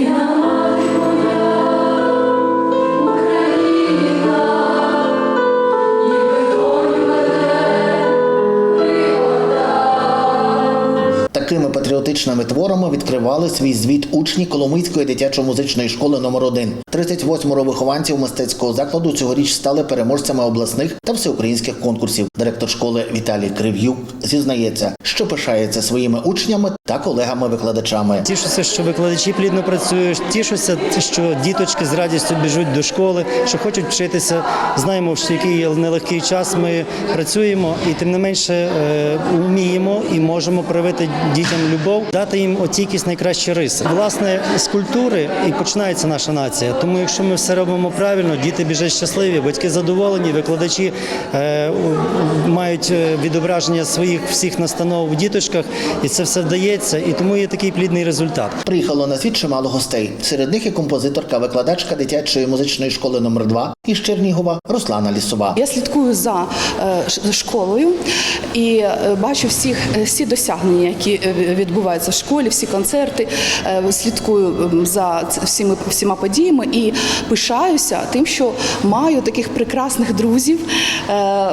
Yeah. Такими патріотичними творами відкривали свій звіт учні Коломийської дитячо-музичної школи номер 1 38 вихованців мистецького закладу цьогоріч стали переможцями обласних та всеукраїнських конкурсів. Директор школи Віталій Крив'юк зізнається, що пишається своїми учнями та колегами-викладачами. Тішуся, що викладачі плідно працюють. Тішуся, що діточки з радістю біжуть до школи, що хочуть вчитися. Знаємо, що який нелегкий час ми працюємо, і тим не менше е, вміємо і можемо проявити дітям любов, дати їм оті якісь найкращі риси. Власне, з культури і починається наша нація. Тому, якщо ми все робимо правильно, діти біжать щасливі, батьки задоволені, викладачі е, мають е, відображення своїх всіх настанов у діточках, і це все вдається. І тому є такий плідний результат. Приїхало на світ чимало гостей. Серед них і композиторка, викладачка дитячої музичної школи номер 2 із Чернігова Руслана Лісова. Я слідкую за е, школою і е, бачу всіх всі досягнення, які е, відбуваються в школі, всі концерти. Е, Слідкую за всіми всіма подіями і пишаюся тим, що маю таких прекрасних друзів, е,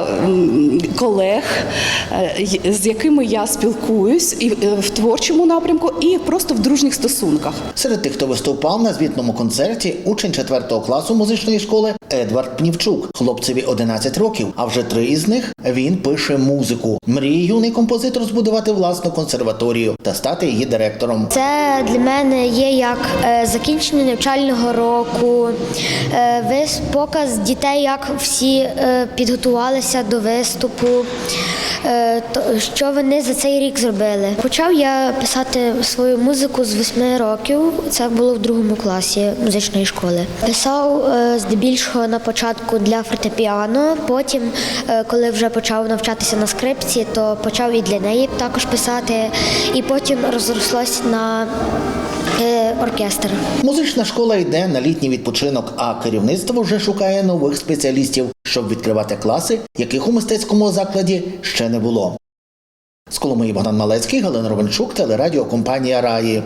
колег, з якими я спілкуюсь і в творчому напрямку, і просто в дружніх стосунках. Серед тих, хто виступав на звітному концерті, учень 4 класу музичної школи Едвард Пнівчук. Хлопцеві 11 років, а вже три із них він пише музику. Мріє юний композитор збудувати власну консерваторію та стати її директором. Це для мене є як е, закінчення навчального року, е, вис- показ дітей, як всі е, підготувалися до виступу, то, що вони за цей рік зробили. Почав я писати свою музику з восьми років. Це було в другому класі музичної школи. Писав е, на початку для фортепіано. Потім, е, коли вже почав навчатися на скрипці, то почав і для неї також писати. І потім розрослось на е, оркестр. Музична школа йде на літній відпочинок, а керівництво вже шукає нових спеціалістів, щоб відкривати класи, яких у мистецькому закладі ще не було. З Коломиї Богдан Малецький, Галина Ровенчук, телерадіокомпанія Раї.